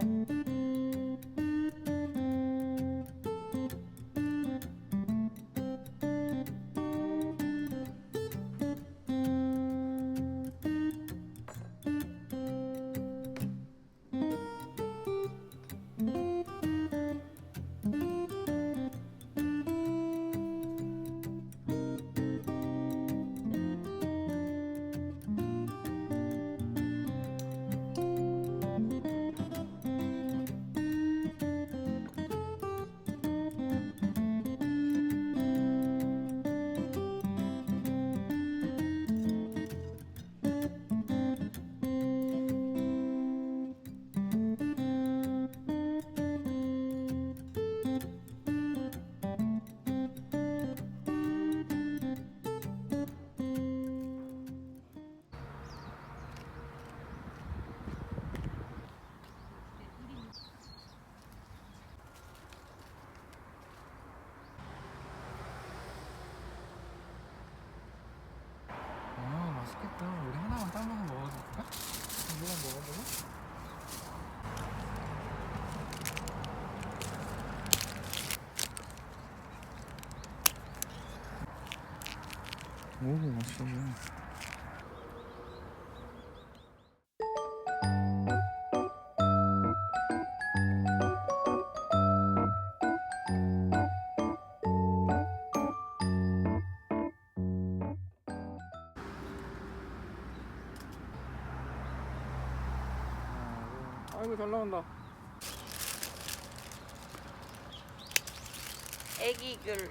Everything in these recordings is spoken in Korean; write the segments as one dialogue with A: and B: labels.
A: thank you 아 맛있겠다. 우리 하나만 따먹어 될까? 한번 먹어보고. 오 맛있어 보여. 아이고 잘 나온다.
B: 애기귤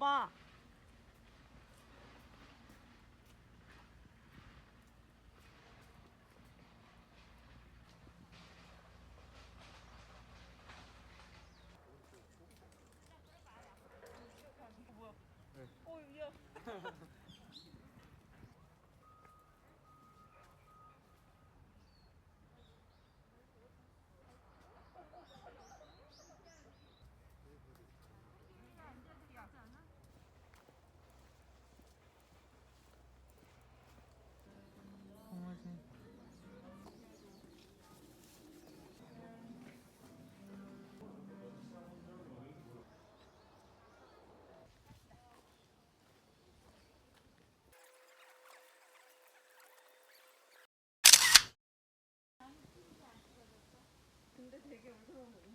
B: 오빠 음.